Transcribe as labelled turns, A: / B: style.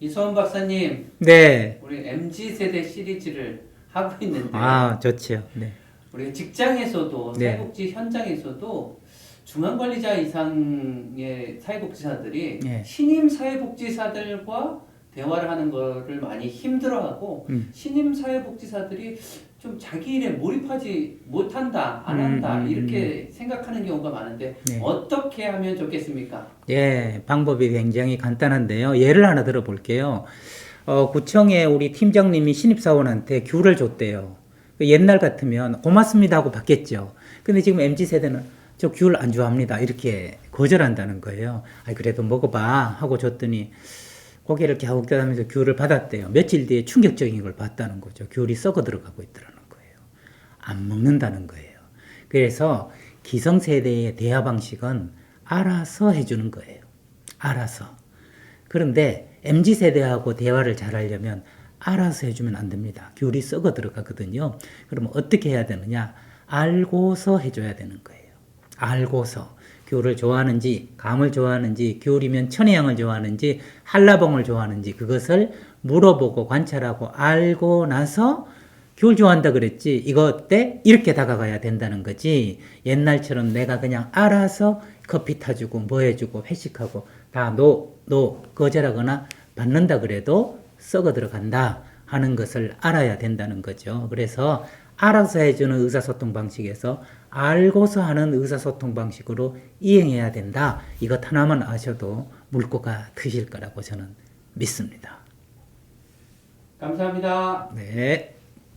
A: 이소원 박사님,
B: 네.
A: 우리 MZ 세대 시리즈를 하고 있는데
B: 아, 좋지요. 네.
A: 우리 직장에서도
B: 네.
A: 사회복지 현장에서도 중앙관리자 이상의 사회복지사들이
B: 네.
A: 신임 사회복지사들과 대화를 하는 거를 많이 힘들어하고
B: 음.
A: 신임 사회복지사들이 좀 자기 일에 몰입하지 못한다, 안
B: 음,
A: 한다
B: 음,
A: 이렇게 생각하는 경우가 많은데
B: 네.
A: 어떻게 하면 좋겠습니까?
B: 예, 방법이 굉장히 간단한데요. 예를 하나 들어볼게요. 어, 구청에 우리 팀장님이 신입사원한테 귤을 줬대요. 그 옛날 같으면 고맙습니다 하고 받겠죠. 근데 지금 MZ세대는 저 귤 안 좋아합니다. 이렇게 거절한다는 거예요. 아, 그래도 먹어봐 하고 줬더니 고개를 갸웃갸웃하면서 귤을 받았대요. 며칠 뒤에 충격적인 걸 봤다는 거죠. 귤이 썩어 들어가고 있더라는 거예요. 안 먹는다는 거예요. 그래서 기성세대의 대화 방식은 알아서 해주는 거예요. 알아서. 그런데 MZ세대하고 대화를 잘 하려면 알아서 해주면 안 됩니다. 귤이 썩어 들어가거든요. 그러면 어떻게 해야 되느냐? 알고서 해줘야 되는 거예요. 알고서. 귤을 좋아하는지, 감을 좋아하는지, 귤이면 천혜향을 좋아하는지, 한라봉을 좋아하는지, 그것을 물어보고 관찰하고 알고 나서 귤 좋아한다 그랬지. 이거 어때? 이렇게 다가가야 된다는 거지. 옛날처럼 내가 그냥 알아서 커피 타주고 뭐 해주고 회식하고 다 노, 노, 거절하거나 받는다 그래도 썩어 들어간다 하는 것을 알아야 된다는 거죠. 그래서 알아서 해주는 의사소통 방식에서 알고서 하는 의사소통 방식으로 이행해야 된다. 이것 하나만 아셔도 물꼬가 트실 거라고 저는 믿습니다.
A: 감사합니다.
B: 네.